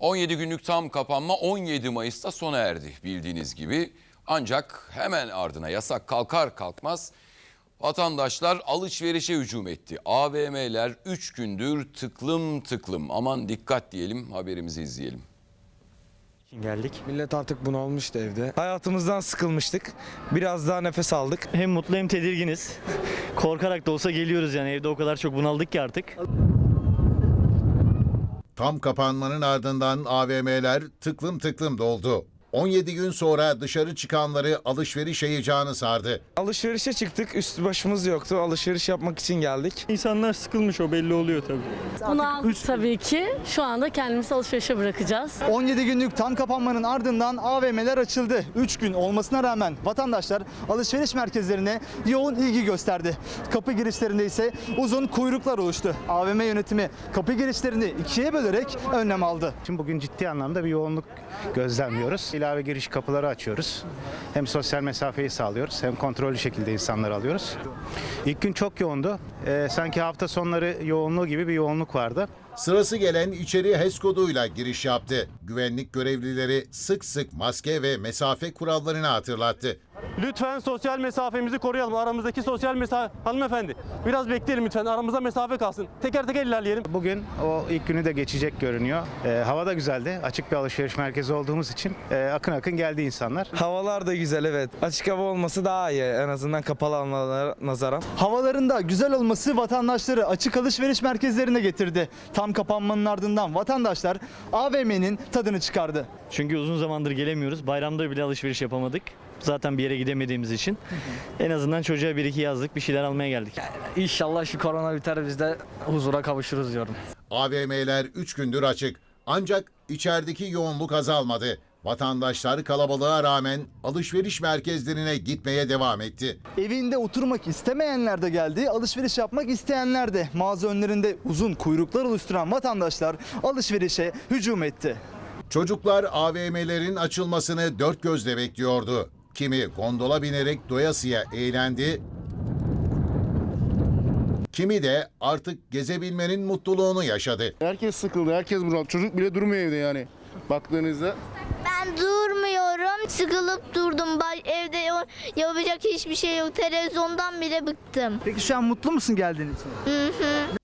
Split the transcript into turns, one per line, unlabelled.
17 günlük tam kapanma 17 Mayıs'ta sona erdi bildiğiniz gibi. Ancak hemen ardına yasak kalkar kalkmaz vatandaşlar alışverişe hücum etti. AVM'ler 3 gündür tıklım tıklım. Aman dikkat diyelim haberimizi izleyelim.
için geldik.
Millet artık bunalmıştı evde. Hayatımızdan sıkılmıştık. Biraz daha nefes aldık.
Hem mutlu hem tedirginiz. Korkarak da olsa geliyoruz yani evde o kadar çok bunaldık ki artık.
Tam kapanmanın ardından AVM'ler tıklım tıklım doldu. 17 gün sonra dışarı çıkanları alışveriş heyecanı sardı.
Alışverişe çıktık. Üstü başımız yoktu. Alışveriş yapmak için geldik.
İnsanlar sıkılmış o belli oluyor tabii.
Bunu aldık tabii ki. Şu anda kendimizi alışverişe bırakacağız.
17 günlük tam kapanmanın ardından AVM'ler açıldı. 3 gün olmasına rağmen vatandaşlar alışveriş merkezlerine yoğun ilgi gösterdi. Kapı girişlerinde ise uzun kuyruklar oluştu. AVM yönetimi kapı girişlerini ikiye bölerek önlem aldı.
Şimdi bugün ciddi anlamda bir yoğunluk gözlemliyoruz. İlave giriş kapıları açıyoruz. Hem sosyal mesafeyi sağlıyoruz hem kontrollü şekilde insanları alıyoruz. İlk gün çok yoğundu. Ee, sanki hafta sonları yoğunluğu gibi bir yoğunluk vardı.
Sırası gelen içeri HES koduyla giriş yaptı. Güvenlik görevlileri sık sık maske ve mesafe kurallarını hatırlattı.
Lütfen sosyal mesafemizi koruyalım. Aramızdaki sosyal mesafe... Hanımefendi biraz bekleyelim lütfen. Aramızda mesafe kalsın. Teker teker ilerleyelim.
Bugün o ilk günü de geçecek görünüyor. Ee, hava da güzeldi. Açık bir alışveriş merkezi olduğumuz için e, akın akın geldi insanlar.
Havalar da güzel evet. Açık hava olması daha iyi en azından kapalı alanlara nazaran.
Havalarında güzel olması vatandaşları açık alışveriş merkezlerine getirdi. Tam kapanmanın ardından vatandaşlar AVM'nin tadını çıkardı.
Çünkü uzun zamandır gelemiyoruz. Bayramda bile alışveriş yapamadık. Zaten bir yere gidemediğimiz için. En azından çocuğa bir iki yazlık bir şeyler almaya geldik.
İnşallah şu korona biter biz de huzura kavuşuruz diyorum.
AVM'ler 3 gündür açık. Ancak içerideki yoğunluk azalmadı. Vatandaşlar kalabalığa rağmen alışveriş merkezlerine gitmeye devam etti.
Evinde oturmak istemeyenler de geldi, alışveriş yapmak isteyenler de. Mağaza önlerinde uzun kuyruklar oluşturan vatandaşlar alışverişe hücum etti.
Çocuklar AVM'lerin açılmasını dört gözle bekliyordu. Kimi gondola binerek doyasıya eğlendi, kimi de artık gezebilmenin mutluluğunu yaşadı.
Herkes sıkıldı, herkes bunaldı. Çocuk bile durmuyor evde yani. Baktığınızda.
Ben durmuyorum. Sıkılıp durdum. Evde ya- yapacak hiçbir şey yok. Televizyondan bile bıktım.
Peki şu an mutlu musun geldiğin için?
Hı hı.